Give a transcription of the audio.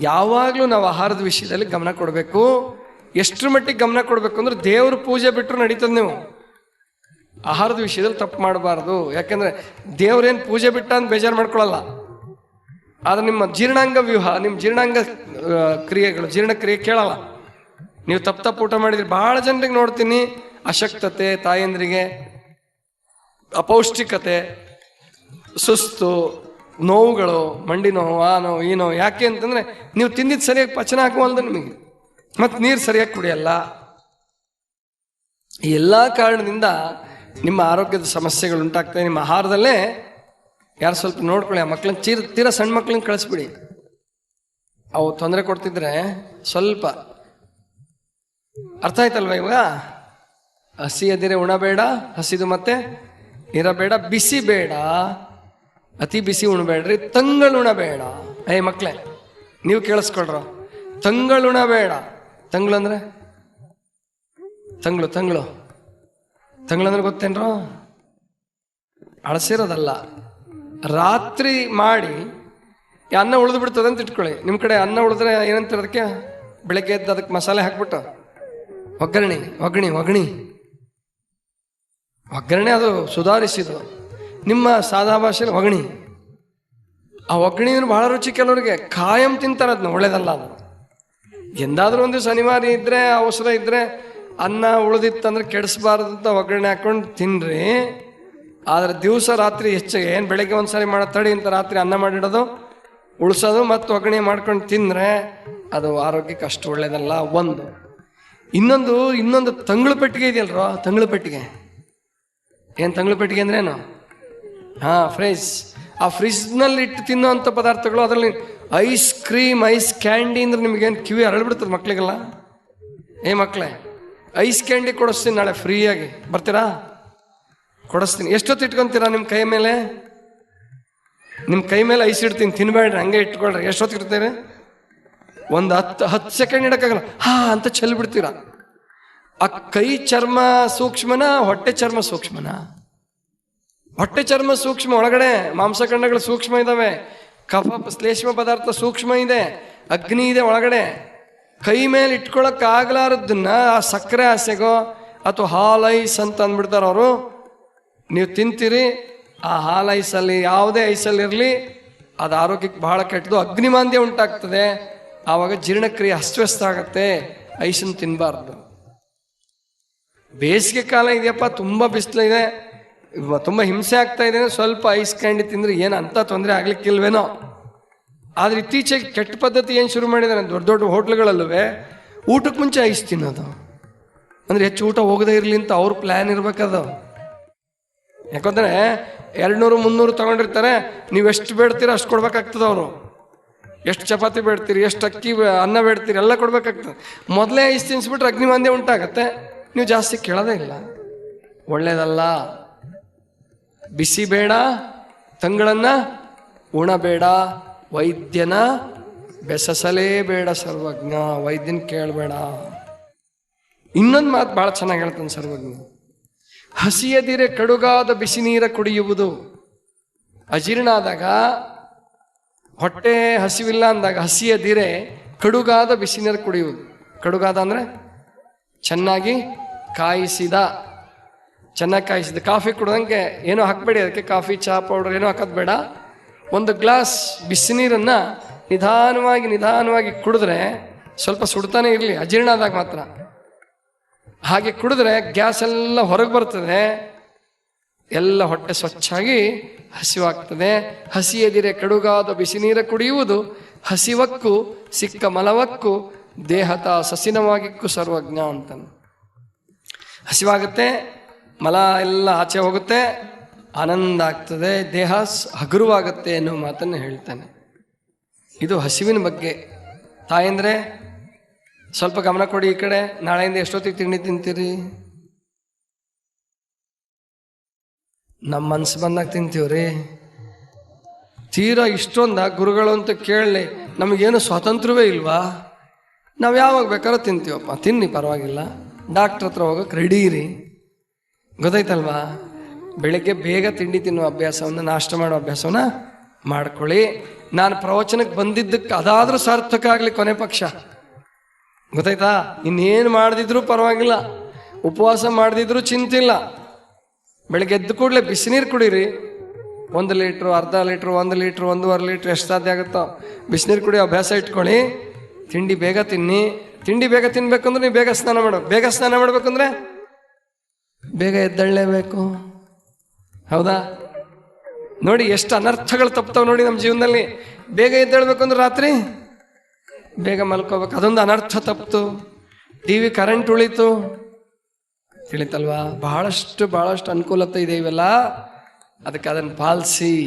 ಯಾವಾಗಲೂ ನಾವು ಆಹಾರದ ವಿಷಯದಲ್ಲಿ ಗಮನ ಕೊಡಬೇಕು. ಎಷ್ಟರ ಮಟ್ಟಿಗೆ ಗಮನ ಕೊಡಬೇಕು ಅಂದ್ರೆ ದೇವ್ರ ಪೂಜೆ ಬಿಟ್ಟರು ನಡೀತದೆ ನೀವು. ಆಹಾರದ ವಿಷಯದಲ್ಲಿ ತಪ್ಪು ಮಾಡಬಾರ್ದು. ಯಾಕಂದ್ರೆ ದೇವ್ರೇನು ಪೂಜೆ ಬಿಟ್ಟ ಅಂತ ಬೇಜಾರು ಮಾಡ್ಕೊಳ್ಳಲ್ಲ ಆದ್ರೆ ನಿಮ್ಮ ಜೀರ್ಣಾಂಗ ವ್ಯೂಹ, ನಿಮ್ಮ ಜೀರ್ಣಾಂಗ ಕ್ರಿಯೆಗಳು ಜೀರ್ಣಕ್ರಿಯೆ ಕೇಳಲ್ಲ. ನೀವು ತಪ್ಪು ತಪ್ಪು ಊಟ ಮಾಡಿದ್ರಿ ಭಾಳ ಜನರಿಗೆ ನೋಡ್ತೀನಿ. ಅಶಕ್ತತೆ, ತಾಯಂದ್ರಿಗೆ ಅಪೌಷ್ಟಿಕತೆ, ಸುಸ್ತು ನೋವುಗಳು, ಮಂಡಿ ನೋವು, ಆ ನೋವು, ಈ ನೋವು, ಯಾಕೆ ಅಂತಂದ್ರೆ ನೀವು ತಿಂದಿದ್ದು ಸರಿಯಾಗಿ ಪಚನ ಹಾಕುವಲ್ದು ನಿಮಗೆ. ಮತ್ತು ನೀರು ಸರಿಯಾಗಿ ಕುಡಿಯಲ್ಲ. ಈ ಎಲ್ಲ ಕಾರಣದಿಂದ ನಿಮ್ಮ ಆರೋಗ್ಯದ ಸಮಸ್ಯೆಗಳು ಉಂಟಾಗ್ತವೆ. ನಿಮ್ಮ ಆಹಾರದಲ್ಲೇ ಯಾರು ಸ್ವಲ್ಪ ನೋಡ್ಕೊಳ್ಳಿ, ಆ ಮಕ್ಳನ್ನ ತೀರ ತೀರಾ ಸಣ್ಣ ಮಕ್ಳನ್ನ ಕಳಿಸ್ಬಿಡಿ. ಅವು ತೊಂದರೆ ಕೊಡ್ತಿದ್ರೆ ಸ್ವಲ್ಪ. ಅರ್ಥ ಆಯ್ತಲ್ವ ಇವಾಗ? ಹಸಿ ಎದಿರೆ ಉಣಬೇಡ ಹಸಿದು ಮತ್ತೆ ಇರಬೇಡ ಬಿಸಿ ಬೇಡ. ಅತಿ ಬಿಸಿ ಉಣಬೇಡ್ರಿ ತಂಗಳುಣ ಉಣಬೇಡ ಏ ಮಕ್ಳೇ, ನೀವು ಕೇಳಿಸ್ಕೊಳ್ರ. ತಂಗಳುಣ ಉಣಬೇಡ ತಂಗಳು ಅಂದ್ರೆ? ತಂಗಳು ತಂಗಳು. ತಂಗ್ಳು ಅಂದ್ರೆ ಗೊತ್ತೇನ್ರೋ? ಅಳಸಿರೋದಲ್ಲ. ರಾತ್ರಿ ಮಾಡಿ ಅನ್ನ ಉಳಿದು ಬಿಡ್ತದೆ ಅಂತ ಇಟ್ಕೊಳ್ಳಿ. ನಿಮ್ಮ ಕಡೆ ಅನ್ನ ಉಳಿದ್ರೆ ಏನಂತ ಅದಕ್ಕೆ? ಬೆಳಗ್ಗೆ ಎದ್ದು ಅದಕ್ಕೆ ಮಸಾಲೆ ಹಾಕ್ಬಿಟ್ಟು. ಒಗ್ಗರಣೆ, ಒಗ್ಗಣಿ ಒಗ್ಗಣಿ. ಒಗ್ಗರಣೆ ಅದು ಸುಧಾರಿಸಿದು ನಿಮ್ಮ ಸಾದಾ ಭಾಷೆಯಲ್ಲಿ ಒಗಣಿ. ಆ ಒಗ್ಗಣಿ ಬಹಳ ರುಚಿ ಕೆಲವರಿಗೆ. ಕಾಯಂ ತಿಂತಾರೆ ಅದನ್ನ ಒಳ್ಳೇದಲ್ಲ ಅದು. ಎಂದಾದರೂ ಒಂದು ಅನಿವಾರ್ಯ ಇದ್ರೆ, ಅವಸರ ಇದ್ರೆ, ಅನ್ನ ಉಳಿದಿತ್ತಂದ್ರೆ ಕೆಡಿಸ್ಬಾರ್ದು ಅಂತ ಒಗ್ಗರಣೆ ಹಾಕೊಂಡು ತಿನ್ರಿ. ಆದ್ರೆ ದಿವಸ ರಾತ್ರಿ ಹೆಚ್ಚಿಗೆ ಏನು ಬೆಳಗ್ಗೆ ಒಂದ್ಸರಿ ಮಾಡೋ, ತಡಿ ಅಂತ ರಾತ್ರಿ ಅನ್ನ ಮಾಡಿಡೋದು, ಉಳಿಸೋದು ಮತ್ತು ಒಗ್ಗರಣೆ ಮಾಡ್ಕೊಂಡು ತಿಂದರೆ ಅದು ಆರೋಗ್ಯಕ್ಕೆ ಅಷ್ಟು ಒಳ್ಳೇದಲ್ಲ ಒಂದು. ಇನ್ನೊಂದು ಇನ್ನೊಂದು ತಂಗಳು ಪೆಟ್ಟಿಗೆ ಇದೆಯಲ್ರೋ, ತಂಗಳು ಪೆಟ್ಟಿಗೆ? ಏನು ತಂಗಳು ಪೆಟ್ಟಿಗೆ ಅಂದ್ರೇನು? ಹಾಂ ಫ್ರಿಜ್ ಆ ಫ್ರಿಜ್ನಲ್ಲಿ ಇಟ್ಟು ತಿನ್ನುವಂಥ ಪದಾರ್ಥಗಳು ಅದರಲ್ಲಿ ಐಸ್ ಕ್ರೀಮ್, ಐಸ್ ಕ್ಯಾಂಡಿ ಅಂದ್ರೆ ನಿಮಗೇನು ಕಿವಿ ಅರಳ್ಬಿಡ್ತದೆ ಮಕ್ಕಳಿಗೆಲ್ಲ ಏ ಮಕ್ಕಳೇ ಐಸ್ ಕ್ಯಾಂಡಿ ಕೊಡಿಸ್ತೀನಿ ನಾಳೆ ಫ್ರೀಯಾಗಿ. ಬರ್ತೀರಾ? ಕೊಡಿಸ್ತೀನಿ. ಎಷ್ಟೊತ್ತು ಇಟ್ಕೊಂತೀರಾ ನಿಮ್ಮ ಕೈ ಮೇಲೆ? ನಿಮ್ಮ ಕೈ ಮೇಲೆ ಐಸ್ ಇಡ್ತೀನಿ, ತಿನ್ಬೇಡ್ರಿ, ಹಂಗೆ ಇಟ್ಕೊಳ್ರಿ. ಎಷ್ಟೊತ್ತು ಇಡ್ತೀರಿ? ಒಂದು ಹತ್ತು ಹತ್ತು ಸೆಕೆಂಡ್ ಇಡೋಕ್ಕಾಗಲ್ಲ. ಹಾ, ಅಂತ ಚೆಲ್ಲಿ ಬಿಡ್ತೀರಾ ಆ ಕೈ ಚರ್ಮ ಸೂಕ್ಷ್ಮನ, ಹೊಟ್ಟೆ ಚರ್ಮ ಸೂಕ್ಷ್ಮನ? ಹೊಟ್ಟೆ ಚರ್ಮ ಸೂಕ್ಷ್ಮ, ಒಳಗಡೆ ಮಾಂಸಖಂಡಗಳು ಸೂಕ್ಷ್ಮ ಇದಾವೆ. ಕಫ, ಶ್ಲೇಷ್ಮ ಪದಾರ್ಥ ಸೂಕ್ಷ್ಮ ಇದೆ. ಅಗ್ನಿ ಇದೆ ಒಳಗಡೆ. ಕೈ ಮೇಲೆ ಇಟ್ಕೊಳಕ್ ಆಗ್ಲಾರದನ್ನ ಆ ಸಕ್ಕರೆ ಆಸೆಗೋ ಅಥವಾ ಹಾಲ್ ಐಸ್ ಅಂತ ಅಂದ್ಬಿಡ್ತಾರೆ ಅವರು. ನೀವು ತಿಂತೀರಿ, ಆ ಹಾಲ್ ಐಸಲ್ಲಿ ಯಾವುದೇ ಐಸಲ್ಲಿ ಇರಲಿ, ಅದು ಆರೋಗ್ಯಕ್ಕೆ ಬಹಳ ಕೆಟ್ಟದು ಅಗ್ನಿಮಾಂದ್ಯ ಉಂಟಾಗ್ತದೆ. ಆವಾಗ ಜೀರ್ಣಕ್ರಿಯೆ ಅಸ್ತವ್ಯಸ್ತ ಆಗುತ್ತೆ. ಐಸನ್ನು ತಿನ್ನಬಾರ್ದು ಬೇಸಿಗೆ ಕಾಲ ಇದೆಯಪ್ಪ, ತುಂಬ ಇವ- ತುಂಬ ಹಿಂಸೆ ಆಗ್ತಾ ಇದೆ, ಸ್ವಲ್ಪ ಐಸ್ ಕ್ಯಾಂಡಿ ತಿಂದ್ರೆ ಏನು ಅಂತ ತೊಂದರೆ ಆಗ್ಲಿಕ್ಕಿಲ್ವೇನೋ. ಆದ್ರೆ ಇತ್ತೀಚೆಗೆ ಕೆಟ್ಟ ಪದ್ಧತಿ ಏನು ಶುರು ಮಾಡಿದ್ದಾರೆ ದೊಡ್ಡ ದೊಡ್ಡ ಹೋಟ್ಲುಗಳಲ್ಲೂ ಊಟಕ್ಕೆ ಮುಂಚೆ ಐಸ್ ತಿನ್ನೋದು. ಅಂದ್ರೆ ಹೆಚ್ಚು ಊಟ ಹೋಗದೇ ಇರಲಿ ಅಂತ ಅವ್ರ ಪ್ಲ್ಯಾನ್ ಇರ್ಬೇಕದು. ಯಾಕಂದ್ರೆ ಎರಡ್ನೂರು, ಮುನ್ನೂರು ತಗೊಂಡಿರ್ತಾರೆ, ನೀವು ಎಷ್ಟು ಬೇಡ್ತೀರ ಅಷ್ಟು ಕೊಡ್ಬೇಕಾಗ್ತದೆ ಅವರು. ಎಷ್ಟು ಚಪಾತಿ ಬೇಡ್ತೀರಿ, ಎಷ್ಟು ಅಕ್ಕಿ, ಅನ್ನ ಬೇಡ್ತೀರಿ, ಎಲ್ಲ ಕೊಡಬೇಕಾಗ್ತದೆ. ಮೊದಲೇ ಐಸ್ ತಿನ್ಸ್ಬಿಟ್ರೆ ಅಗ್ನಿಮಾಂದ್ಯ ಉಂಟಾಗತ್ತೆ, ನೀವು ಜಾಸ್ತಿ ಕೇಳೋದೇ ಇಲ್ಲ. ಒಳ್ಳೇದಲ್ಲ. ಬಿಸಿ ಬೇಡ, ತಂಗಳನ್ನ ಉಣಬೇಡ ವೈದ್ಯನ ಬೇಡ ಸರ್ವಜ್ಞ, ವೈದ್ಯನ ಕೇಳಬೇಡ. ಇನ್ನೊಂದು ಮಾತು ಭಾಳ ಚೆನ್ನಾಗಿ ಹೇಳ್ತಾನೆ ಸರ್ವಜ್ಞ. ಹಸಿಯದಿರೆ ಕಡುಗಾದ ಬಿಸಿ ನೀರ ಕುಡಿಯುವುದು. ಅಜೀರ್ಣ ಆದಾಗ ಹೊಟ್ಟೆ ಹಸಿವಿಲ್ಲ ಅಂದಾಗ ಹಸಿಯದಿರೆ ಕಡುಗಾದ ಬಿಸಿ ನೀರು ಕುಡಿಯುವುದು. ಕಡುಗಾದ ಅಂದ್ರೆ ಚೆನ್ನಾಗಿ ಕಾಯಿಸಿದ. ಚೆನ್ನಾಗಿ ಕಾಯಿಸಿದ್ದು. ಕಾಫಿ ಕುಡ್ದಂಗೆ ಏನೋ ಹಾಕಬೇಡಿ, ಅದಕ್ಕೆ ಕಾಫಿ, ಚಹಾ ಪೌಡರ್ ಏನೋ ಹಾಕೋದು ಬೇಡ. ಒಂದು ಗ್ಲಾಸ್ ಬಿಸಿ ನೀರನ್ನು ನಿಧಾನವಾಗಿ ನಿಧಾನವಾಗಿ ಕುಡಿದ್ರೆ ಸ್ವಲ್ಪ ಸುಡ್ತಾನೆ ಇರಲಿ, ಅಜೀರ್ಣ ಆದಾಗ ಮಾತ್ರ. ಹಾಗೆ ಕುಡಿದ್ರೆ ಗ್ಯಾಸ್ ಎಲ್ಲ ಹೊರಗೆ ಬರ್ತದೆ. ಎಲ್ಲ ಹೊಟ್ಟೆ ಸ್ವಚ್ಛಾಗಿ ಹಸಿವಾಗ್ತದೆ. ಹಸಿಯದಿರೆ ಕಡುಗಾದ ಬಿಸಿ ನೀರ ಕುಡಿಯುವುದು ಹಸಿವಕ್ಕೂ, ಸಿಕ್ಕ ಮಲವಕ್ಕೂ, ದೇಹತ ಸಸಿನವಾಗಿಕ್ಕೂ ಸರ್ವಜ್ಞ ಅಂತ ಹಸಿವಾಗುತ್ತೆ ಮಲ ಎಲ್ಲ ಆಚೆ ಹೋಗುತ್ತೆ, ಆನಂದ ಆಗ್ತದೆ, ದೇಹ ಹಗುರವಾಗುತ್ತೆ ಅನ್ನೋ ಮಾತನ್ನು ಹೇಳ್ತಾನೆ. ಇದು ಹಸಿವಿನ ಬಗ್ಗೆ. ತಾಯಂದ್ರೆ, ಸ್ವಲ್ಪ ಗಮನ ಕೊಡಿ ಈ ಕಡೆ, ನಾಳೆಯಿಂದ ಎಷ್ಟೊತ್ತಿಗೆ ತಿಂಡಿ ತಿಂತೀರಿ? ನಮ್ಮ ಮನ್ಸು ಬಂದಾಗ ತಿಂತೀವ್ರಿ ತೀರಾ ಇಷ್ಟೊಂದ ಗುರುಗಳು ಅಂತ ಕೇಳಲಿ, ನಮಗೇನು ಸ್ವಾತಂತ್ರ್ಯವೇ ಇಲ್ವಾ? ನಾವು ಯಾವಾಗ ಬೇಕಾದ್ರೂ ತಿಂತೀವಪ್ಪ. ತಿನ್ನಿ ಪರವಾಗಿಲ್ಲ. ಡಾಕ್ಟ್ರ್ ಹತ್ರ ಹೋಗಕ್ಕೆ ರೆಡಿ ಇರಿ ಗೊತ್ತಾಯ್ತಲ್ವಾ? ಬೆಳಿಗ್ಗೆ ಬೇಗ ತಿಂಡಿ ತಿನ್ನುವ ಅಭ್ಯಾಸವನ್ನು, ನಾಷ್ಟ ಮಾಡೋ ಅಭ್ಯಾಸವನ್ನ ಮಾಡ್ಕೊಳ್ಳಿ. ನಾನು ಪ್ರವಚನಕ್ಕೆ ಬಂದಿದ್ದಕ್ಕೆ ಅದಾದರೂ ಸಾರ್ಥಕ ಆಗಲಿ ಕೊನೆ ಪಕ್ಷ. ಗೊತ್ತಾಯ್ತಾ? ಇನ್ನೇನು ಮಾಡದಿದ್ರೂ ಪರವಾಗಿಲ್ಲ. ಉಪವಾಸ ಮಾಡದಿದ್ರೂ ಚಿಂತಿಲ್ಲ. ಬೆಳಿಗ್ಗೆ ಎದ್ದು ಕೂಡಲೇ ಬಿಸಿನೀರು ಕುಡೀರಿ. ಒಂದು ಲೀಟ್ರು, ಅರ್ಧ ಲೀಟ್ರು, ಒಂದು ಲೀಟ್ರು, ಒಂದೂವರೆ ಲೀಟ್ರ್ ಎಷ್ಟು ಸಾಧ್ಯ ಆಗುತ್ತೋ. ಬಿಸಿನೀರು ಕುಡಿಯೋ ಅಭ್ಯಾಸ ಇಟ್ಕೊಳ್ಳಿ. ತಿಂಡಿ ಬೇಗ ತಿನ್ನಿ. ತಿಂಡಿ ಬೇಗ ತಿನ್ಬೇಕಂದ್ರೆ ನೀವು ಬೇಗ ಸ್ನಾನ ಮಾಡು. ಬೇಗ ಸ್ನಾನ ಮಾಡ್ಬೇಕಂದ್ರೆ ಬೇಗ ಎದ್ದಳ್ಳೇಬೇಕು ಹೌದಾ? ನೋಡಿ ಎಷ್ಟು ಅನರ್ಥಗಳು ತಪ್ಪತಾವ ನೋಡಿ ನಮ್ಮ ಜೀವನದಲ್ಲಿ. ಬೇಗ ಎದ್ದೇಳ್ಬೇಕು ಅಂದ್ರೆ ರಾತ್ರಿ? ಬೇಗ ಮಲ್ಕೋಬೇಕು. ಅದೊಂದು ಅನರ್ಥ ತಪ್ಪಿತು ಟಿ ವಿ ಕರೆಂಟ್ ಉಳಿತು. ತಿಳಿತಲ್ವಾ? ಬಹಳಷ್ಟು ಬಹಳಷ್ಟು ಅನುಕೂಲತೆ ಇದೆ ಇವೆಲ್ಲ. ಅದಕ್ಕೆ ಅದನ್ನು ಪಾಲಿಸಿ.